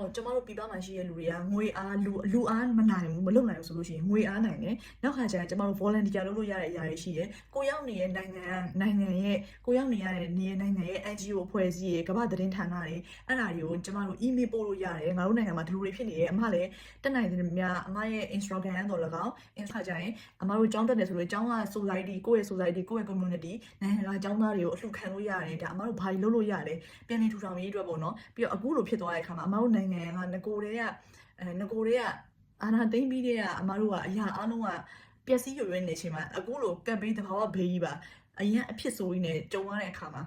ဟိုကျမတို့ပြည်ပမှာရှိတဲ့လူတွေကငွေအားလူလူအားမနိုင်ဘူးမလုပ်နိုင်ဘူးဆိုလို့ရှိရင်ငွေအားနိုင်တယ်နောက်ခါကျရင်ကျမတို့ volunteer လုပ်လို့ရတဲ့အရာတွေရှိတယ်ကိုရောက်နေတဲ့နိုင်ငံနိုင်ငံရဲ့ကိုရောက်နေရတဲ့နေနိုင်ငံရဲ့ NGO အဖွဲ့အစည်းရဲ့ကမ္ဘာသတင်းဌာနတွေအဲ့ဒါတွေကိုကျမတို့ email ပို့လို့ရတယ်ငါတို့နိုင်ငံမှာဒီလိုတွေဖြစ်နေတယ်အမလည်းတက်နိုင်တယ်များအမရဲ့ Instagram တော့၎င်း Insta ကြရင်အမတို့ကျောင်းတက်တယ်ဆိုလို့ကျောင်းက society ကိုယ့်ရဲ့ society ကိုယ့်ရဲ့ community နိုင်ငံတကာကျောင်းသားတွေကိုအလှူခံလို့ရတယ်ဒါအမတို့ဘာတွေလုပ်လို့ရလဲပြန်လည်ထူထောင်ရေးအတွက်ပေါ့နော်ပြီးတော့အခုလိုဖြစ်သွားတဲ့အခါမှာအမတို့နိုင်ငံကငကိုတွေကအဲငကိုတွေကအာနာသိမ့်ပြီးတဲ့ကအမတို့ကအရာအလုံးကပျက်စီးရွရွနေချိန်မှာအခုလိုကပ်ဘေးတဘာဝဘေးကြီးပါအရင်အဖြစ်ဆိုရင်းနဲ့ကြုံရတဲ့အခါမှာ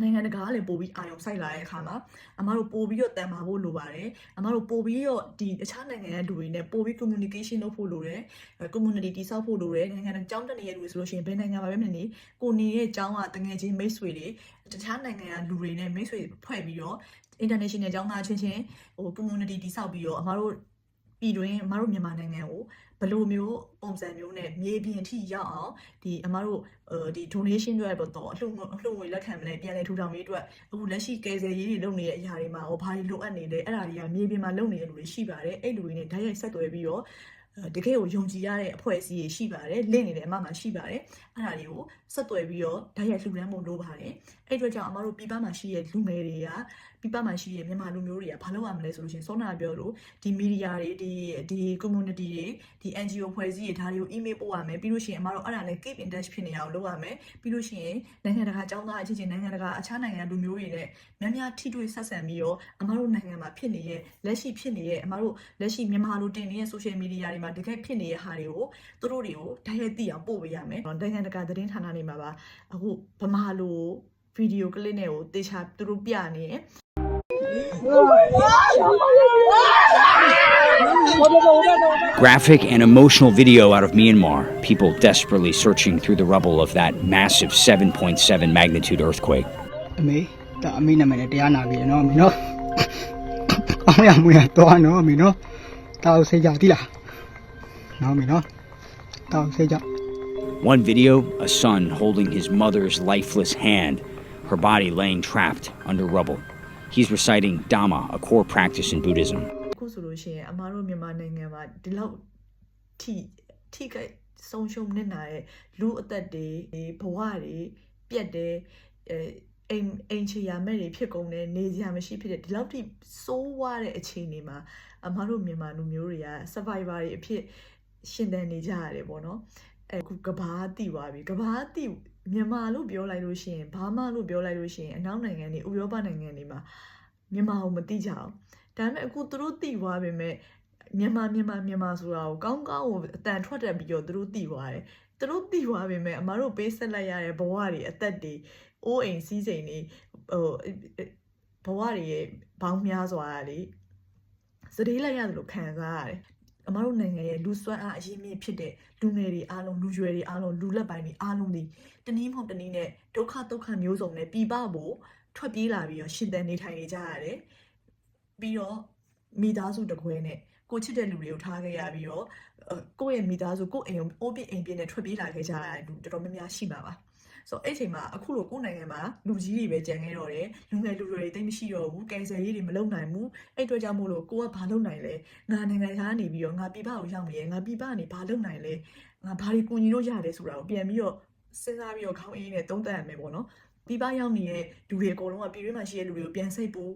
နိုင်ငံတကာကလည်းပို့ပြီးအာရုံစိုက်လာတဲ့အခါမှာအမတို့ပို့ပြီးတော့တန်ပါဖို့လိုပါတယ်အမတို့ပို့ပြီးတော့ဒီအခြားနိုင်ငံရဲ့လူတွေနဲ့ပို့ပြီး communication လုပ်ဖို့လိုတယ် community တိဆောက်ဖို့လိုတယ်နိုင်ငံတကာကျောင်းတက်နေတဲ့လူတွေဆိုလို့ရှိရင်ဘယ်နိုင်ငံမှာပဲမနေကိုနေရဲ့ကျောင်းကတငယ်ချင်းမိတ်ဆွေတွေတခြားနိုင်ငံကလူတွေနဲ့မိတ်ဆွေဖွဲ့ပြီးတော့ international ကျောင်းသားချင်းချင်းဟို community တိဆောက်ပြီးတော့အမတို့ပြည်တွင်းအမတို့မြန်မာနိုင်ငံကိုဘယ်လိုမျိုးပုံစံမျိုးနဲ့မြေပြင်အထိရောက်အောင်ဒီအမတို့ဒီ donation တွေပေါ့တော့အလှူငွေအလှူငွေလက်ခံမလဲပြန်လဲထူထောင်ရေးအတွက်အခုလက်ရှိကယ်ဆယ်ရေးတွေလုပ်နေတဲ့အရာတွေမှာဟောဘာတွေလိုအပ်နေလဲအဲ့ဒါတွေကမြေပြင်မှာလုပ်နေတဲ့လူတွေရှိပါတယ်အဲ့လူတွေနဲ့ဓာတ်ရိုက်ဆက်သွယ်ပြီးတော့အဲတကယ်ကိုယုံကြည်ရတဲ့အဖွဲ့အစည်းတွေရှိပါတယ်လင့်နေတယ်အမှမှာရှိပါတယ်အဲ့ဒါတွေကိုဆက်သွယ်ပြီးတော့ဓာတ်ရိုက်လှူဒန်းဖို့လိုပါတယ် အဲ့အတွက်ကြောင့်အမတို့ပြည်ပမှာရှိတဲ့လူငယ်တွေကပြည်ပမှာရှိတဲ့မြန်မာလူမျိုးတွေကဘာလုပ်ရမလဲဆိုလို့ရှိရင်စောနာပြောလို့ဒီမီဒီယာတွေဒီဒီ community တွေဒီ NGO ဖွဲ့စည်းတွေဒါတွေကို email ပို့ရမယ်ပြီးလို့ရှိရင်အမတို့အဲ့ဒါနဲ့ keep in touch ဖြစ်နေအောင်လုပ်ရမယ်ပြီးလို့ရှိရင်နိုင်ငံတကာအကြောင်းသားအချင်းချင်းနိုင်ငံတကာအခြားနိုင်ငံလူမျိုးတွေနဲ့များများထိတွေ့ဆက်ဆံပြီးတော့အမတို့နိုင်ငံမှာဖြစ်နေတဲ့လက်ရှိဖြစ်နေတဲ့အမတို့လက်ရှိမြန်မာလူတင်နေတဲ့ social media တွေမှာတကယ်ဖြစ်နေတဲ့ဟာတွေကိုသူတို့တွေကိုဓာတ်ရိုက်သိအောင်ပို့ပေးရမယ်နိုင်ငံတကာသတင်းဌာနတွေမှာပါအခုဗမာလို ဗီဒီယိုကလစ်နဲ့ကိုတေချာသူတို့ပြနေတယ် Graphic and emotional video out of Myanmar, people desperately searching through the rubble of that massive 7.7 magnitude earthquake. အမေဒါအမေနာမည်နဲ့တရားနာပြီနော်အမေနော်အောင်ရမွေးတော့နော်အမေနော်တောက်ဆေးကြတိလားနော်အမေနော်တောက်ဆေးကြ One video, a son holding his mother's lifeless hand, her body laying trapped under rubble. He's reciting Dhamma, a core practice in Buddhism. အခုဆိုလို့ရှိရင်အမားတို့မြန်မာနိုင်ငံမှာဒီလောက်ထိထိကဆုံးရှုံးနေတာရဲ့လူအသက်တွေဘဝတွေပြက်တယ်အဲအိမ်အိမ်ချရာမဲ့တွေဖြစ်ကုန်တယ်နေစရာမရှိဖြစ်တယ်ဒီလောက်ထိစိုးဝါတဲ့အခြေအနေမှာအမားတို့မြန်မာလူမျိုးတွေက survivor တွေအဖြစ်ရှင်သန်နေကြရတယ်ပေါ့နော်အဲအခုကဘာတိသွားပြီကဘာတိ မြန်မာလို့ပြောလိုက်လို့ရှိရင်ဘာမှလို့ပြောလိုက်လို့ရှိရင်အနောက်နိုင်ငံတွေဥရောပနိုင်ငံတွေမှာမြန်မာကိုမသိကြအောင်ဒါပေမဲ့အခုသူတို့တည်သွားပေမဲ့မြန်မာမြန်မာမြန်မာဆိုတာကိုကောင်းကောင်းကိုအတန်ထွက်တက်ပြီးတော့သူတို့တည်သွားတယ်သူတို့တည်သွားပေမဲ့အမတို့ပေးဆက်လိုက်ရတဲ့ဘဝတွေအသက်တွေအိုးအိမ်စီးစိမ်တွေဟိုဘဝတွေရဲ့ဘောင်းများစွာကလေစတေးလိုက်ရတယ်လို့ခံစားရတယ် အမတို့နိုင်ငံရဲ့လူစွမ်းအားအရင်းမြစ်ဖြစ်တဲ့လူငယ်တွေအားလုံးလူရွယ်တွေအားလုံးလူလက်ပိုင်းတွေအားလုံးဒီတနည်းမဟုတ်တနည်းနဲ့ဒုက္ခဒုက္ခမျိုးစုံနဲ့ပြည်ပဖို့ထွက်ပြေးလာပြီးတော့ရှင်သန်နေထိုင်နေကြရတယ်ပြီးတော့မိသားစုတစ်ခွဲနဲ့ကိုချစ်တဲ့လူတွေကိုထားခဲ့ရပြီးတော့အဲကိုယ့်ရဲ့မိသားစုကိုယ့်အိမ်ကိုအိုးပြအိမ်ပြနဲ့ထွက်ပြေးလာခဲ့ကြတဲ့လူတော်တော်များများရှိမှာပါ ဆိုတော့အဲ့ချိန်မှာအခုလိုကိုယ့်နိုင်ငံမှာလူကြီးတွေပဲကြံခဲ့တော့တယ်လူငယ်လူရွယ်တွေတိတ်မရှိတော့ဘူးကယ်ဆယ်ရေးတွေမလုပ်နိုင်ဘူးအဲ့အတွက်ကြောင့်မို့လို့ကိုကဘာလုပ်နိုင်လဲငါနိုင်ငံခြားနေပြီးတော့ငါပြည်ပကိုရောက်နေရငါပြည်ပကနေဘာလုပ်နိုင်လဲငါဘာတွေကူညီလို့ရတယ်ဆိုတာကိုပြန်ပြီးတော့စဉ်းစားပြီးတော့ခေါင်းအေးနဲ့သုံးသပ်ရမယ်ပေါ့နော်ပြည်ပရောက်နေတဲ့လူတွေအကုန်လုံးကပြည်တွင်းမှာရှိတဲ့လူတွေကိုပြန်စိတ်ပို့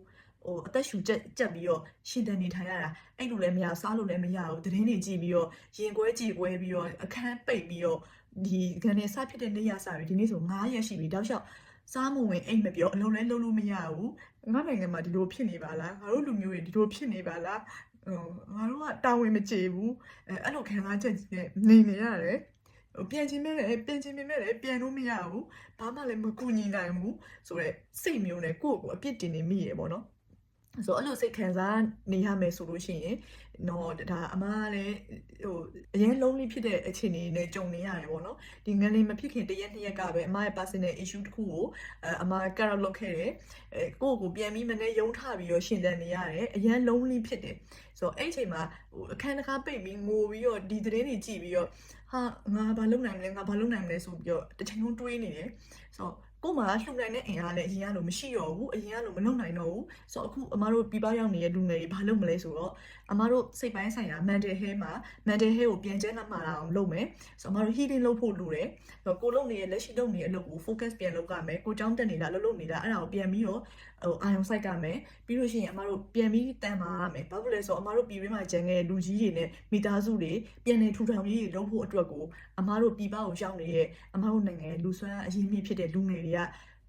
ဟိုအသက်ရှူကြက်ကြက်ပြီးတော့ရှင်တန်နေထိုင်ရတာအဲ့လိုလည်းမရစားလို့လည်းမရဘူးသတင်းတွေကြည့်ပြီးတော့ရင်ကွဲကြည်ကွဲပြီးတော့အခန်းပိတ်ပြီးတော့ ဒီကနေစဖြစ်တဲ့နေ့ရစပြီဒီနေ့ဆို9ရက်ရှိပြီတောက်လျှောက်စားမဝင်အိမ်မပြောအလုံးလဲလုံးလို့မရဘူးငါနိုင်ငံမှာဒီလိုဖြစ်နေပါလားငါတို့လူမျိုးတွေဒီလိုဖြစ်နေပါလားဟိုငါတို့ကတာဝန်မကျေဘူးအဲအဲ့လိုခံစားချက်ကြီးနဲ့နေနေရတယ်ဟိုပြန်ချင်းမဲ့လည်းပြန်ချင်းမဲ့လည်းပြန်လို့မရဘူးဘာမှလည်းမကူညီနိုင်ဘူးဆိုတော့စိတ်မျိုးနဲ့ကိုယ့်ကိုယ်အပြစ်တင်နေမိရပေါ့နော် ဆိုတော့အဲ့လိုစိတ်ခံစားနေရမယ်ဆိုလို့ရှိရင်တော့ဒါအမားလည်းဟိုအရင်လုံးလေးဖြစ်တဲ့အခြေအနေနဲ့ကြုံနေရတယ်ပေါ့နော်ဒီငလင်မဖြစ်ခင်တရက်နှစ်ရက်ကပဲအမားရဲ့ personal issue တစ်ခုကိုအဲအမား carrot လုပ်ခဲ့တယ်အဲကိုယ့်ကိုပြန်ပြီးမနေ့ယုံထပြီးတော့ရှင်သန်နေရတယ်အရင်လုံးလေးဖြစ်တယ်ဆိုတော့အဲ့အချိန်မှာဟိုအခန်းတစ်ခါပိတ်ပြီးငိုပြီးတော့ဒီသတင်းတွေကြည့်ပြီးတော့ဟာငါဘာလုပ်နိုင်မလဲငါဘာလုပ်နိုင်မလဲဆိုပြီးတော့တစ်ချိန်လုံးတွေးနေတယ်ဆိုတော့ ကို့မှာလှူနိုင်တဲ့အင်အားလည်းအရင်ကလိုမရှိတော့ဘူးအရင်ကလိုမလုံနိုင်တော့ဘူးဆိုတော့အခုအမားတို့ပြပရောက်နေတဲ့လူငယ်တွေဘာလုပ်မလဲဆိုတော့ အမားတို့စိတ်ပိုင်းဆိုင်ရာ mental health မှာ mental health ကိုပြန်ကျန်းလာအောင်လုပ်မယ်ဆိုတော့အမားတို့ healing လုပ်ဖို့လိုတယ်ဆိုတော့ကိုလုပ်နေတဲ့လက်ရှိလုပ်နေတဲ့အလုပ်ကို focus ပြန်လုပ်ရမယ်ကိုကြောင်းတက်နေတာလှုပ်လှုပ်နေတာအဲ့ဒါကိုပြန်ပြီးတော့ဟိုအာယုံစိုက်ရမယ်ပြီးလို့ရှိရင်အမားတို့ပြန်ပြီးတန်ပါရမယ်ဘာဖြစ်လဲဆိုတော့အမားတို့ပြည်တွင်းမှာဂျန်ခဲ့တဲ့လူကြီးတွေနဲ့မိသားစုတွေပြန်နေထူထောင်ရေးတွေလုပ်ဖို့အတွက်ကိုအမားတို့ပြည်ပကိုရောက်နေတဲ့အမားတို့နိုင်ငံရဲ့လူဆွမ်းအရင်းမြစ်ဖြစ်တဲ့လူငယ်တွေက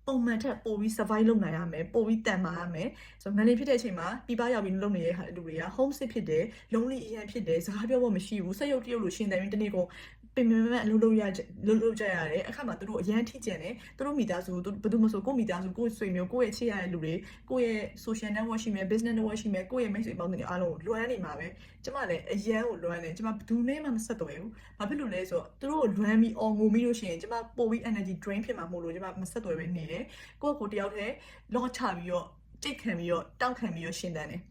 ပုံမှန်ထက်ပိုပြီး survive လုပ်နိုင်ရမယ်ပိုပြီးတန်ပါရမယ်ဆိုတော့ငလင်ဖြစ်တဲ့အချိန်မှာပြည်ပရောက်ပြီးလုပ်နေတဲ့ဟာလူတွေက homesick ဖြစ်တယ် lonely အရင်ဖြစ်တယ်စကားပြောဖို့မရှိဘူးဆက်ရုပ်တရုပ်လို့ရှင်းတယ်ပြီးတနေ့ကုန် ပင်ပင်ပန်းပန်းအလုပ်လုပ်ရကြလုပ်လုပ်ကြရတယ်အခါမှာသူတို့အရန်ထိကျန်တယ်သူတို့မိသားစုသူဘယ်သူမှမဆိုကိုယ့်မိသားစုကိုယ့်ဆွေမျိုးကိုယ့်ရဲ့ချစ်ရတဲ့လူတွေကိုယ့်ရဲ့ social network ရှိမယ် business network ရှိမယ်ကိုယ့်ရဲ့မိတ်ဆွေပေါင်းတွေအားလုံးကိုလွမ်းနေမှာပဲကျမလည်းအရန်ကိုလွမ်းတယ်ကျမဘယ်သူနဲ့မှမဆက်သွယ်ဘူးဘာဖြစ်လို့လဲဆိုတော့သူတို့ကိုလွမ်းပြီးအော်ငိုပြီးလို့ရှိရင်ကျမပိုပြီး energy drain ဖြစ်မှာမို့လို့ကျမမဆက်သွယ်ပဲနေတယ်ကိုယ့်ကိုယ်တယောက်တည်းလော့ချပြီးတော့တိတ်ခံပြီးတော့တောက်ခံပြီးတော့ရှင်းတန်းတယ်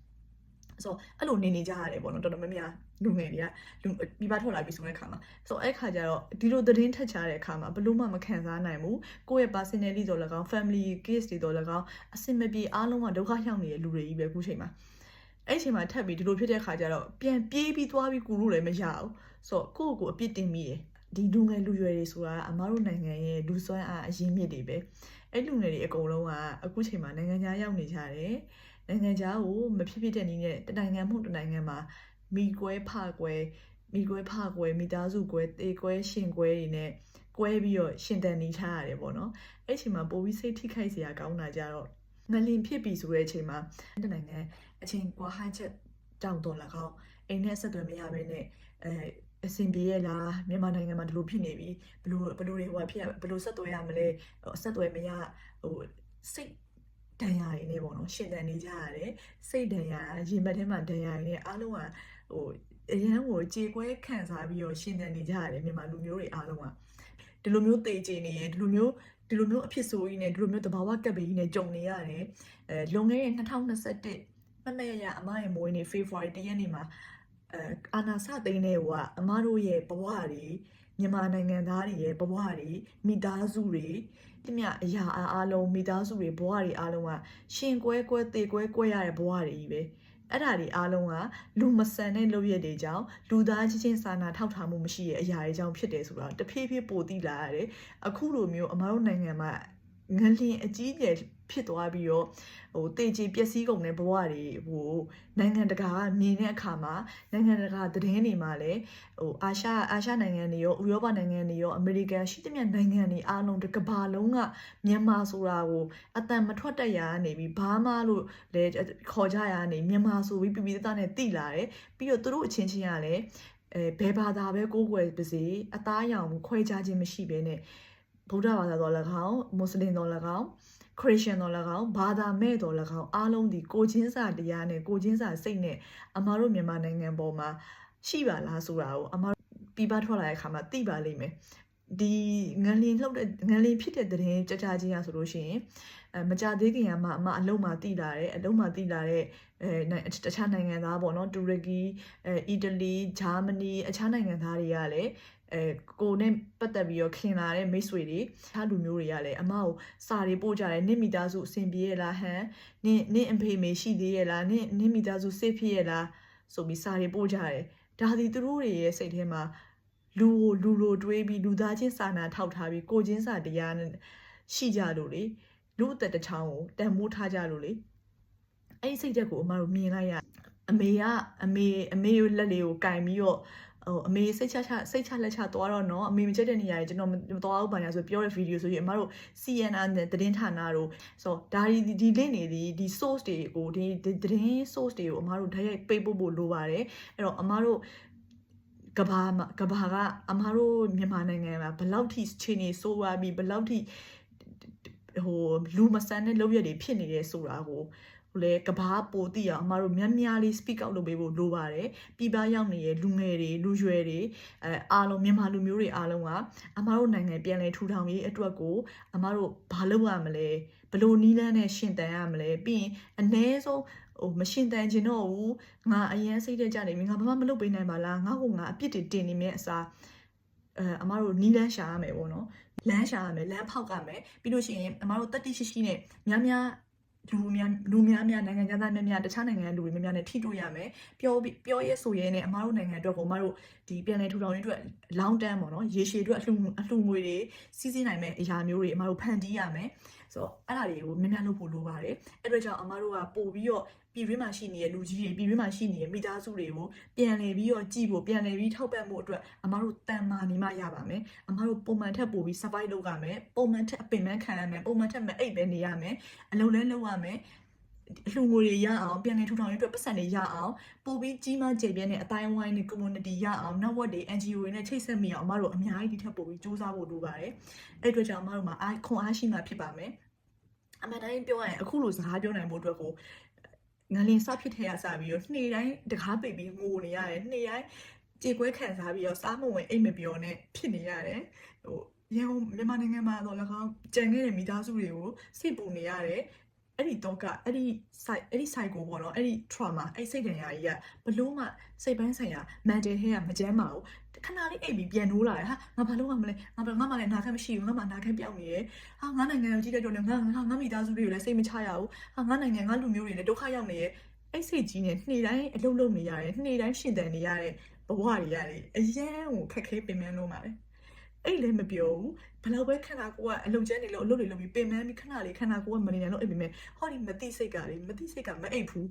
ဆိုတော့အဲ့လိုနေနေကြရတယ်ပေါ့နော်တော်တော်များများ လူငယ်တွေကလူပြပထွက်လာပြီဆိုတဲ့ခါမှာဆိုတော့အဲ့ခါကျတော့ဒီလိုသတင်းထက်ချတဲ့ခါမှာဘလို့မှမခံစားနိုင်ဘူးကိုယ့်ရဲ့ personality တော့၎င်း family case တွေတော့၎င်းအဆင်မပြေအားလုံးကဒုက္ခရောက်နေတဲ့လူတွေကြီးပဲအခုချိန်မှာအဲ့ချိန်မှာထပ်ပြီးဒီလိုဖြစ်တဲ့ခါကျတော့ပြန်ပြေးပြီးသွားပြီးကူလို့လည်းမရဘူးဆိုတော့ကိုယ့်ကိုယ်အပြစ်တင်မိတယ်ဒီလူငယ်လူရွယ်တွေဆိုတာအမားတို့နိုင်ငံရဲ့လူစွမ်းအားအရင်းမြစ်တွေပဲအဲ့လူငယ်တွေအကုန်လုံးကအခုချိန်မှာနိုင်ငံခြားရောက်နေကြတယ်နိုင်ငံခြားကိုမဖြစ်ဖြစ်တဲ့နည်းနဲ့တနိုင်ငံမှုတနိုင်ငံမှာ မိကွဲဖကွဲမိကွဲဖကွဲမိသားစုကွဲတေကွဲရှင်ကွဲတွေနဲ့ကွဲပြီးတော့ရှင်တန်နေထားရတယ်ပေါ့နော်အဲ့ချိန်မှာပိုပြီးစိတ်ထိခိုက်စရာကောင်းတာကြတော့ငလင်ဖြစ်ပြီဆိုတဲ့အချိန်မှာတနိုင်ငံအချိန်ကွာဟချက်တောက်တော့၎င်းအိမ်နဲ့ဆက်သွယ်မရဘဲနဲ့အဲအဆင်ပြေရဲ့လားမြန်မာနိုင်ငံမှာဒီလိုဖြစ်နေပြီဘလို့ဘလို့တွေဟိုဖြစ်ဘလို့ဆက်သွယ်ရမလဲဟိုဆက်သွယ်မရဟိုစိတ်ဒဏ်ရာတွေနဲ့ပေါ့နော်ရှင်တန်နေကြရတယ်စိတ်ဒဏ်ရာရင်ဘတ်ထဲမှာဒဏ်ရာတွေနဲ့အားလုံးက ဟိုအရန်ကိုကြေကွဲခံစားပြီးတော့ရှင်တန်နေကြရတယ်မြန်မာလူမျိုးတွေအားလုံးကဒီလိုမျိုးတေချေနေရင်ဒီလိုမျိုးဒီလိုမျိုးအဖြစ်ဆိုးကြီးနဲ့ဒီလိုမျိုးတဘာဝကပ်ဘေးကြီးနဲ့ကြုံနေရတယ်အဲလွန်ခဲ့တဲ့2021မမရရအမရဲ့မွေးနေ့ February တရက်နေ့မှာအဲအာနာစသိန်းတဲ့ဟိုကအမတို့ရဲ့ဘဝတွေမြန်မာနိုင်ငံသားတွေရဲ့ဘဝတွေမိသားစုတွေတမျှအရာအားလုံးမိသားစုတွေဘဝတွေအားလုံးကရှင်ကွဲကွဲတေကွဲကွဲရတဲ့ဘဝတွေကြီးပဲ အဲ့ဒါတွေအားလုံးကလူမဆန်တဲ့လုပ်ရက်တွေကြောင့်လူသားချင်းချင်းစာနာထောက်ထားမှုမရှိတဲ့အရာတွေကြောင့်ဖြစ်တယ်ဆိုတော့တဖြည်းဖြည်းပိုသိလာရတယ်အခုလိုမျိုးအမတို့နိုင်ငံမှာငလင်အကြီးအကျယ် ဖြစ်သွားပြီးတော့ဟိုတေချီပျက်စီးကုန်တဲ့ဘဝတွေဟိုနိုင်ငံတကာကမြင်တဲ့အခါမှာနိုင်ငံတကာသတင်းတွေမှာလည်းဟိုအာရှအာရှနိုင်ငံတွေရောဥရောပနိုင်ငံတွေရောအမေရိကန်ရှိသမျှနိုင်ငံတွေအားလုံးတစ်ကမ္ဘာလုံးကမြန်မာဆိုတာကိုအတန်မထွက်တတ်ရကနေပြီးဘာမှလို့လဲခေါ်ကြရကနေမြန်မာဆိုပြီးပြပြသားနဲ့တိလာတယ်ပြီးတော့သူတို့အချင်းချင်းကလည်းအဲဘယ်ဘာသာပဲကိုးကွယ်ပါစေအသားအရောင်ခွဲခြားခြင်းမရှိဘဲနဲ့ဗုဒ္ဓဘာသာတော်၎င်းမွတ်စလင်တော်၎င်း ခရစ်ယာန်တော်၎င်းဘာသာမဲ့တော်၎င်းအားလုံးဒီကိုချင်းစာတရားနဲ့ကိုချင်းစာစိတ်နဲ့အမားတို့မြန်မာနိုင်ငံပေါ်မှာရှိပါလားဆိုတာကိုအမားပြပထွက်လာတဲ့အခါမှာသိပါလိမ့်မယ်ဒီငလင်လှုပ်တဲ့ငလင်ဖြစ်တဲ့တဲ့ရင်ကြကြချင်းရဆိုလို့ရှိရင်အဲမကြသေးခင်ကမှအမအလုံးမှာတည်လာတယ်အလုံးမှာတည်လာတဲ့အဲတခြားနိုင်ငံသားပေါ့နော်တူရကီအဲအီတလီဂျာမနီအခြားနိုင်ငံသားတွေကလည်း အဲကိုနဲ့ပတ်သက်ပြီးတော့ခင်လာတဲ့မိတ်ဆွေတွေအခြားလူမျိုးတွေကလည်းအမကိုစာတွေပို့ကြတယ်နင့်မိသားစုအဆင်ပြေရဲ့လားဟမ်နင့်နင့်အဖေမေရှိသေးရဲ့လားနင့်နင့်မိသားစုစေဖြစ်ရဲ့လားဆိုပြီးစာတွေပို့ကြတယ်ဒါဒီသူတို့တွေရဲ့စိတ်ထဲမှာလူကိုလူလိုတွေးပြီးလူသားချင်းစာနာထောက်ထားပြီးကိုချင်းစာတရားနဲ့ရှိကြလို့လေလူအသက်တစ်ချောင်းကိုတန်မိုးထားကြလို့လေအဲ့ဒီစိတ်ဓာတ်ကိုအမတို့မြင်လိုက်ရအမေကအမေအမေရဲ့လက်လေးကိုကင်ပြီးတော့ ဟိုအမေစိတ်ချချစိတ်ချလက်ချသွားတော့နော်အမေမချက်တဲ့နေရာကြီးကျွန်တော်မသွားဘူးပါညာဆိုပြောတဲ့ဗီဒီယိုဆိုရင်အမတို့ CNN နဲ့သတင်းဌာနတို့ဆိုဒါဒီဒီ link တွေဒီဒီ source တွေကိုဒီသတင်း source တွေကိုအမတို့ဓာတ်ရိုက်ပိတ်ဖို့ဖို့လိုပါတယ်အဲ့တော့အမတို့ကဘာကဘာကအမတို့မြန်မာနိုင်ငံမှာဘယ်လောက်ထိခြေနေဆိုးသွားပြီးဘယ်လောက်ထိဟိုလူမဆန်တဲ့လုပ်ရက်တွေဖြစ်နေတယ်ဆိုတာကိုဟို လေကဘာပိုတိအောင်အမတို့များများလေး speak out လုပ်ပေးဖို့လိုပါတယ်ပြည်ပရောက်နေတဲ့လူငယ်တွေလူရွယ်တွေအဲအားလုံးမြန်မာလူမျိုးတွေအားလုံးကအမတို့နိုင်ငံပြန်လည်ထူထောင်ရေးအတွက်ကိုအမတို့ဘာလုပ်ရမလဲဘယ်လိုနီးလန်းနဲ့ရှင်တန်ရမလဲပြီးရင်အ ਨੇ ဆုံးဟိုမရှင်တန်ချင်တော့ဘူးငါအရင်စိတ်တက်ကြနေပြီငါဘာမှမလုပ်ပေးနိုင်ပါလားငါ့ကိုငါအပြစ်တွေတင်နေမြဲအစားအဲအမတို့နီးလန်းရှာရမယ်ပေါ့နော်လမ်းရှာရမယ်လမ်းဖောက်ရမယ်ပြီးလို့ရှိရင်အမတို့တက်တိရှိရှိနဲ့များများ လူများလူများများနိုင်ငံသားများများတခြားနိုင်ငံလူတွေများများနဲ့ထိတွေ့ရမယ်ပြောပြီးပြောရဲဆိုရဲနဲ့အမတို့နိုင်ငံအတွက်ကိုအမတို့ဒီပြန်လည်ထူထောင်ရေးအတွက် long term ပေါ့နော်ရေရှည်အတွက်အလှအလှငွေတွေစီးစင်းနိုင်မဲ့အရာမျိုးတွေအမတို့ဖန်တီးရမယ်ဆိုတော့အဲ့ဒါတွေကိုများများလုပ်ဖို့လိုပါတယ်အဲ့အတွက်ကြောင့်အမတို့ကပို့ပြီးတော့ပြည်တွင်းမှာရှိနေတဲ့လူကြီးတွေပြည်တွင်းမှာရှိနေတဲ့မိသားစုတွေကိုပြန်လည်ပြီးတော့ကြည့်ဖို့ပြန်လည်ပြီးထောက်ပံ့ဖို့အတွက်အမတို့တန်မာနေမှရပါမယ်အမတို့ပုံမှန်ထက်ပို့ပြီး survive လုပ်ရမယ်ပုံမှန်ထက်အပင်ပန်းခံရမယ်ပုံမှန်ထက်မအိပ်ပဲနေရမယ်အလုံးလဲလုပ်ရမယ်အ လှငွေတွေရအောင်ပြန်လည်ထူထောင်ရေးအတွက်ပတ်စံတွေရအောင်ပို့ပြီးကြီးမားကျေပြန့်တဲ့အတိုင်းဝိုင်းတွေ community ရအောင် network တွေ NGO တွေနဲ့ချိတ်ဆက်မိအောင်အမတို့အများကြီးဒီထက်ပို့ပြီးစူးစမ်းဖို့လိုပါတယ်အဲ့အတွက်ကြောင့်အမတို့မှာအားခွန်အားရှိမှဖြစ်ပါမယ်အမှန်တိုင်းပြောရရင်အခုလိုစကားပြောနိုင်ဖို့အတွက်ကိုငလင်စဖြစ်တဲ့ရစပြီးတော့နေ့တိုင်းတကားပိတ်ပြီးငိုနေရတယ်နေ့တိုင်းကြေကွဲခံစားပြီးတော့စားမဝင်အိတ်မပြောနဲ့ဖြစ်နေရတယ်ဟိုရန်ကုန်မြန်မာနိုင်ငံမှာတော့၎င်းကြံခဲ့တဲ့မိသားစုတွေကိုစိတ်ပူနေရတယ် အဲ့ဒီတော့ကအဲ့ဒီ site အဲ့ဒီ site ကိုပေါ့နော်အဲ့ဒီ trauma အဲ့စိတ်ဒဏ်ရာကြီးကဘလို့မှစိတ်ပိုင်းဆိုင်ရာ mental health ကမကျန်းပါဘူးခဏလေးအိပ်ပြီးပြန်နိုးလာတယ်ဟာငါဘာလို့မှမလဲငါဘာငါမှလည်းနာခံမရှိဘူးငါမှနာခံပြောင်းနေရယ်ဟာငါနိုင်ငံကိုကြည့်တဲ့ကြောင့်လည်းငါငါငါမိသားစုတွေကိုလည်းစိတ်မချရဘူးဟာငါနိုင်ငံငါလူမျိုးတွေလည်းဒုက္ခရောက်နေရယ်အဲ့စိတ်ကြီးနဲ့နေ့တိုင်းအလုပ်လုပ်နေရတယ်နေ့တိုင်းရှင်သန်နေရတဲ့ဘဝတွေရတယ်အရန်ကိုခက်ခဲပင်ပန်းလို့ပါလေ အဲ့လည်းမပြောဘူးဘယ်လောက်ပဲခန္ဓာကိုယ်ကအလုပ်ကျန်းနေလို့အလုပ်တွေလုပ်ပြီးပင်ပန်းပြီးခဏလေးခန္ဓာကိုယ်ကမနေနိုင်လို့အိပ်ပြီးမယ်ဟောဒီမတိစိတ်ကလေမတိစိတ်ကမအိပ်ဘူး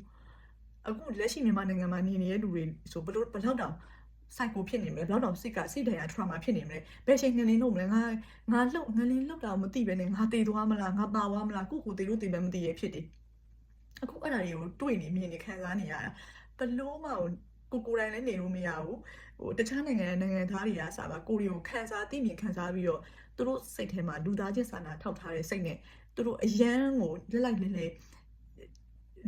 အခုလက်ရှိမြန်မာနိုင်ငံမှာနေနေတဲ့လူတွေဆိုဘလို့ဘလောက်တောင်စိုက်ကိုဖြစ်နေမလဲဘယ်တော့တော့စိတ်ကစိတ်တရား trauma ဖြစ်နေမလဲဘယ်ချိန်ငလင်းလို့မလဲငါငါလှုပ်ငလင်းလှုပ်တာမသိပဲနဲ့ငါတည်သွားမလားငါပါသွားမလားကိုကိုတည်လို့တည်ပဲမသိရဖြစ်တယ်အခုအဲ့ဒါတွေကိုတွေ့နေမြင်နေခံစားနေရတာဘလို့မှကိုကိုယ်တိုင်လည်းနေလို့မရဘူး ဟိုတခြားနိုင်ငံနိုင်ငံသားတွေကစားပါကိုရီကိုခံစားသိမြင်ခံစားပြီးတော့သူတို့စိတ်ထဲမှာလူသားချင်းစာနာထောက်ထားတဲ့စိတ်နဲ့သူတို့အယမ်းကိုလက်လိုက်လဲလဲ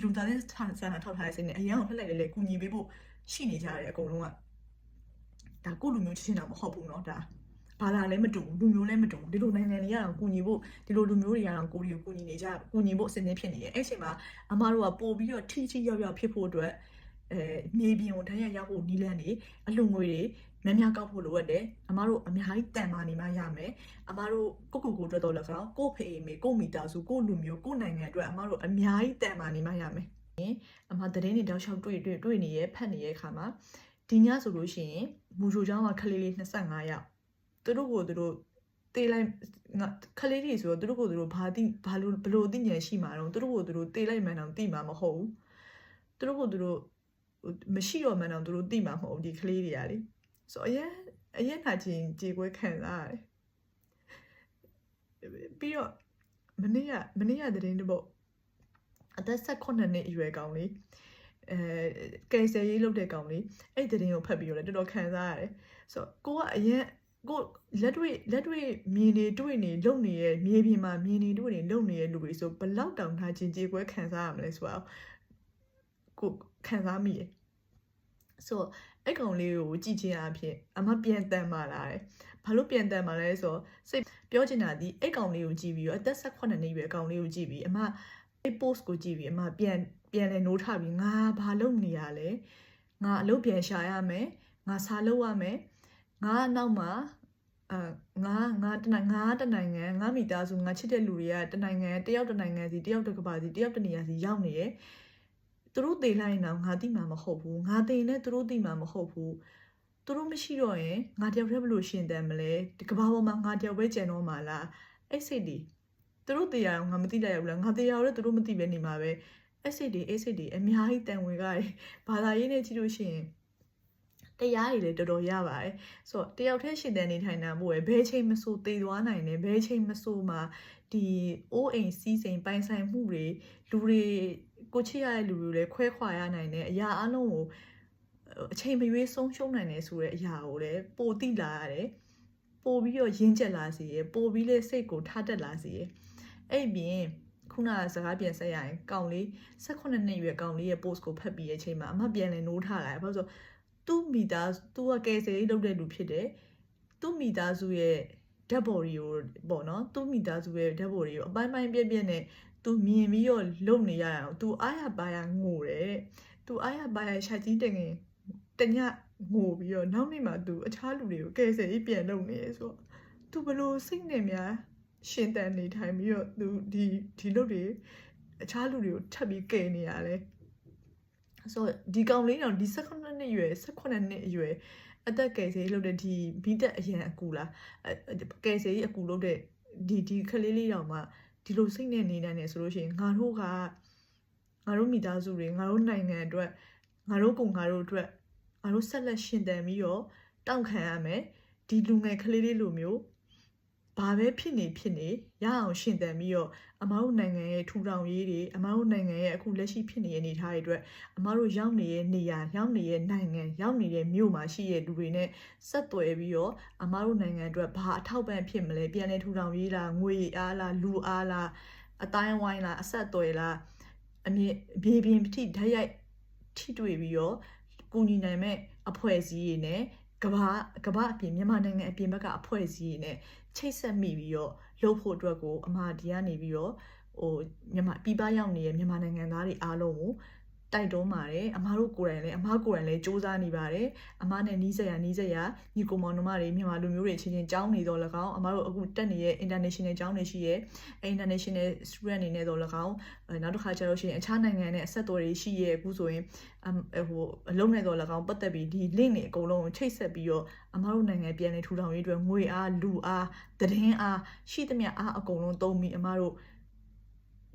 လူသားချင်းစာနာထောက်ထားတဲ့စိတ်နဲ့အယမ်းကိုလက်လိုက်လဲလဲကူညီပေးဖို့ရှိနေကြတယ်အကုန်လုံးက ဒါကိုလူမျိုးချင်းချင်းတော့မဟုတ်ဘူးเนาะဒါဘာသာလည်းမတူဘူးလူမျိုးလည်းမတူဘူးဒီလိုနိုင်ငံတွေကတော့ကူညီဖို့ဒီလိုလူမျိုးတွေကတော့ကိုရီကိုကူညီနေကြကူညီဖို့အစဉ်သင်းဖြစ်နေတယ်အဲ့ချိန်မှာအမားတို့ကပို့ပြီးတော့ထိထိရောက်ရောက်ဖြစ်ဖို့အတွက် အဲမြေပြင်ကိုတန်းရရောက်ဖို့နီးလန်းနေအလူငွေတွေများများကောက်ဖို့လိုအပ်တယ်အမားတို့အများကြီးတန်မာနေမှရမယ်အမားတို့ကိုကိုကိုအတွက်တော့လည်းကောင်းကိုဖေးမေကိုမိသားစုကိုလူမျိုးကိုနိုင်ငံအတွက်အမားတို့အများကြီးတန်မာနေမှရမယ်အမသတင်းတွေတောက်လျှောက်တွေ့တွေ့တွေ့နေရဖတ်နေရခါမှာဒီညဆိုလို့ရှိရင်မူချိုချောင်းကခလေးလေး25ယောက်သူတို့ကိုသူတို့တေးလိုက်ငါခလေးတွေဆိုတော့သူတို့ကိုသူတို့ဘာတိဘာလို့ဘလို့သိဉာဏ်ရှိမှာတော့သူတို့ကိုသူတို့တေးလိုက်မှန်းတော့သိမှာမဟုတ်ဘူးသူတို့ကိုသူတို့ မရှိတော့မှန်းတော့သူတို့သိမှာမဟုတ်ဘူးဒီခလေးတွေကလေဆိုအရင်အရင်ကချင်းကြေကွဲခံစားရတယ်ပြီးတော့မနေ့ကမနေ့ကတရင်တပုတ်အသက်18နှစ်အရွယ်ကောင်လေးအဲကယ်ဆယ်ရေးလုပ်တဲ့ကောင်လေးအဲ့တဲ့တင်ကိုဖတ်ပြီးတော့လည်းတော်တော်ခံစားရတယ်ဆိုတော့ကိုကအရင်ကိုလက်တွေ့လက်တွေ့မြင်နေတွေ့နေလုံနေရဲ့မြေပြင်မှာမြင်နေတွေ့နေလုံနေရဲ့လူတွေဆိုဘလောက်တောင်ထားချင်းကြေကွဲခံစားရမလဲဆိုတော့ကို ခံစားမိရဲ့ဆိုတော့အဲ့ကောင်လေးကိုကြည့်ချင်းအဖြစ်အမပြန်တန်မာလာတယ်ဘာလို့ပြန်တန်မာလဲဆိုတော့စိတ်ပြောချင်တာဒီအဲ့ကောင်လေးကိုကြည့်ပြီးတော့အသက်18နှစ်ရွယ်ကောင်လေးကိုကြည့်ပြီးအမအဲ့ post ကိုကြည့်ပြီးအမပြန်ပြန်လဲနိုးထပြီးငါဘာလုပ်နေရလဲငါအလုပ်ပြန်ရှာရမယ်ငါစာလုပ်ရမယ်ငါနောက်မှာအာငါငါတနိုင်ငါတနိုင်ငံငါမိသားစုငါချစ်တဲ့လူတွေကတနိုင်ငံတယောက်တနိုင်ငံစီတယောက်တစ်ကဘာစီတယောက်တနေရာစီရောက်နေတယ် သူတို့တေးလိုက်ရင်တော့ငါသိမှာမဟုတ်ဘူးငါတေးနဲ့သူတို့သိမှာမဟုတ်ဘူးသူတို့မရှိတော့ရင်ငါတယောက်တည်းဘယ်လိုရှင်တန်မလဲဒီကဘာပေါ်မှာငါတယောက်ပဲကြံတော့မှာလားအဲ့စိတ်ဒီသူတို့တေးရအောင်ငါမသိလိုက်ရဘူးလားငါတေးရအောင်လည်းသူတို့မသိပဲနေမှာပဲအဲ့စိတ်ဒီအဲ့စိတ်ဒီအများကြီးတန်ဝင်ကြတယ်ဘာသာရေးနဲ့ကြည့်လို့ရှိရင်တရားတွေလည်းတော်တော်ရပါတယ်ဆိုတော့တယောက်တည်းရှင်တန်နေထိုင်တာမို့ပဲဘယ်ချိန်မဆိုတည်သွားနိုင်တယ်ဘယ်ချိန်မဆိုမှာဒီအိုးအိမ်စီးစိမ်ပိုင်ဆိုင်မှုတွေလူတွေ ကိုချစ်ရတဲ့လူတွေလည်းခွဲခွာရနိုင်တယ်အရာအလုံးကိုအချိန်မရွေးဆုံးရှုံးနိုင်တယ်ဆိုတဲ့အရာကိုလည်းပိုတိလာရတယ်ပိုပြီးတော့ရင်းကျက်လာစေရယ်ပိုပြီးလေစိတ်ကိုထားတက်လာစေရယ်အဲ့ပြင်ခုနကစကားပြန်ဆက်ရရင်ကောင်လေး18နှစ်ရွယ်ကောင်လေးရဲ့ post ကိုဖတ်ပြီးတဲ့အချိန်မှာအမပြန်လဲနိုးထားလာတယ်ဘာလို့ဆိုသူ့မိသားစုသူကကယ်ဆယ်ရေးလုပ်တဲ့လူဖြစ်တယ်သူ့မိသားစုရဲ့ dead body ကိုပေါ့နော်သူ့မိသားစုရဲ့ dead body ကိုအပိုင်းပိုင်းပြက်ပြက်နဲ့ သူမြင်ပြီးတော့လုံနေရအောင်သူအားရပါရငိုတယ်သူအားရပါရရှာကြီးတငယ်တညငိုပြီးတော့နောက်နေ့မှသူအခြားလူတွေကိုကယ်ဆယ်ရေးပြန်လုပ်နေရဆိုတော့သူဘလို့စိတ်နဲ့များရှင်တန်နေထိုင်ပြီးတော့သူဒီဒီလုပ်တွေအခြားလူတွေကိုထပ်ပြီးကယ်နေရလဲဆိုတော့ဒီကောင်လေးတော့ဒီ16နှစ်အရွယ်18နှစ်အရွယ်အသက်ကယ်ဆယ်လုပ်တဲ့ဒီဘီတက်အရန်အကူလားကယ်ဆယ်ရေးအကူလုပ်တဲ့ဒီဒီခလေးလေးတောင်မှ ဒီလိုစိတ်နဲ့နေနိုင်တယ်ဆိုလို့ရှိရင်ငါတို့ကငါတို့မိသားစုတွေငါတို့နိုင်ငံအတွက်ငါတို့ကိုငါတို့အတွက်ငါတို့ဆက်လက်ရှင်သန်ပြီးတော့တောင့်ခံရမယ်ဒီလူငယ်ကလေးလေးလိုမျိုး ဘာပဲဖြစ်နေဖြစ်နေရအောင်ရှင်သန်ပြီးတော့အမတို့နိုင်ငံရဲ့ထူထောင်ရေးတွေအမတို့နိုင်ငံရဲ့အခုလက်ရှိဖြစ်နေတဲ့အနေအထားတွေအတွက်အမတို့ရောက်နေတဲ့နေရာရောက်နေတဲ့နိုင်ငံရောက်နေတဲ့မြို့မှာရှိတဲ့လူတွေနဲ့ဆက်သွယ်ပြီးတော့အမတို့နိုင်ငံအတွက်ဘာအထောက်ပံ့ဖြစ်မလဲပြန်လည်ထူထောင်ရေးလားငွေအားလားလူအားလားအတိုင်းဝိုင်းလားအဆက်အသွယ်လားအမြင်အပြေပြင်ထိဓာတ်ရိုက်ထိတွေ့ပြီးတော့ကူညီနိုင်မဲ့အဖွဲ့အစည်းတွေနဲ့ကမ္ဘာကမ္ဘာအပြင်မြန်မာနိုင်ငံအပြင်ဘက်ကအဖွဲ့အစည်းတွေနဲ့ ချိတ်ဆက်မိပြီးတော့လှုပ်ဖို့အတွက်ကိုအမဒီကနေပြီးတော့ဟိုမြန်မာပြည်ပရောက်နေတဲ့မြန်မာနိုင်ငံသားတွေအားလုံးကို တိုက်တွန်းပါတယ်အမားတို့ကိုယ်တိုင်လည်းအမားကိုယ်တိုင်လည်းစူးစမ်းနေပါတယ်အမားနဲ့နီးစပ်ရနီးစပ်ရညီကိုမောင်နှမတွေမြန်မာလူမျိုးတွေချင်းချင်းကြောင်းနေတော့၎င်းအမားတို့အခုတက်နေတဲ့ international ကျောင်းတွေရှိရဲ international student အနေနဲ့တော့၎င်းအဲနောက်တစ်ခါကျတော့ရှိရင်အခြားနိုင်ငံနဲ့အဆက်အသွယ်တွေရှိရဲအခုဆိုရင်အမ်ဟိုအလုံးနဲ့တော့၎င်းပတ်သက်ပြီးဒီ link တွေအကုန်လုံးကိုချိတ်ဆက်ပြီးတော့အမားတို့နိုင်ငံပြန်လည်ထူထောင်ရေးအတွက်ငွေအားလူအားသတင်းအားရှိသမျှအားအကုန်လုံးသုံးပြီးအမားတို့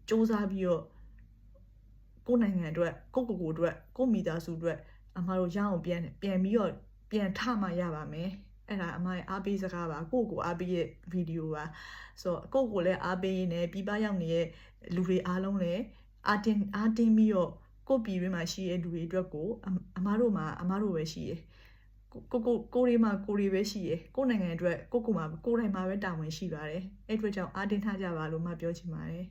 စူးစမ်းပြီးတော့ ကိုယ့်နိုင်ငံအတွက်ကိုယ့်ကိုယ်ကိုယ်အတွက်ကိုယ့်မိသားစုအတွက်အမားတို့ရအောင်ပြန်ပြန်ပြီးတော့ပြန်ထမှရပါမယ်အဲ့ဒါအမရဲ့အားပေးစကားပါကိုယ့်ကိုယ်အားပေးရဲ့ဗီဒီယိုပါဆိုတော့ကိုယ့်ကိုယ်လည်းအားပေးရင်းနဲ့ပြပရောက်နေတဲ့လူတွေအားလုံးလည်းအားတင်အားတင်ပြီးတော့ကိုယ့်ပြည်တွင်းမှာရှိတဲ့လူတွေအတွက်ကိုအအမားတို့မှာအမားတို့ပဲရှိရယ်ကိုကိုကိုကိုရီမှာကိုရီပဲရှိရယ်ကိုယ့်နိုင်ငံအတွက်ကိုကိုမှာကိုယ်တိုင်မှာပဲတာဝန်ရှိပါတယ်အဲ့အတွက်ကြောင့်အားတင်ထားကြပါလို့မှပြောချင်ပါတယ်